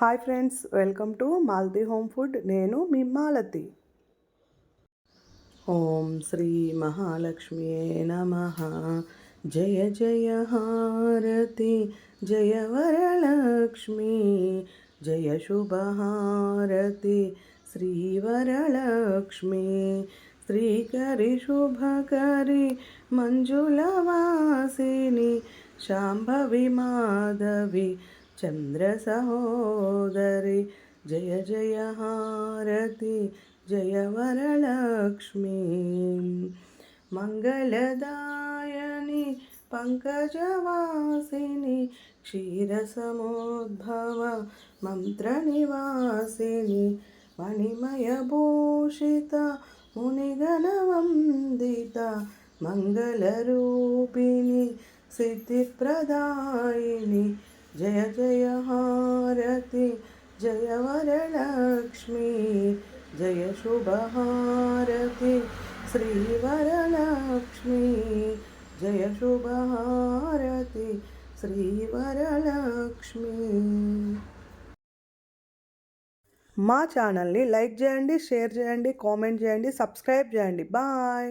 Hi friends welcome to Malti home food. నేను మీ మాలతి. ఓం శ్రీ మహాలక్ష్మి నమ. జయ జయ హారతి. జయ వరలక్ష్మి. జయ శుభహారతి. శ్రీవరలక్ష్మి శ్రీకరి శుభకరి. మంజులవాసిని శాంభవి మాధవి. చంద్ర సహోదరి జయ జయ హారతి జయ వరలక్ష్మి. మంగళదాయని పంకజవాసిని క్షీరసమోద్భవ మంత్రనివాసిని మణిమయభూషిత మునిగణవందిత మంగళరూపిణి సిద్ధిప్రదాయిని జయ జయ హారతి జయ వరలక్ష్మి జయ శుభహారతి శ్రీవరలక్ష్మి జయ శుభహారతి శ్రీవరలక్ష్మి మా ఛానల్ని లైక్ చేయండి షేర్ చేయండి కామెంట్ చేయండి సబ్స్క్రైబ్ చేయండి. బాయ్.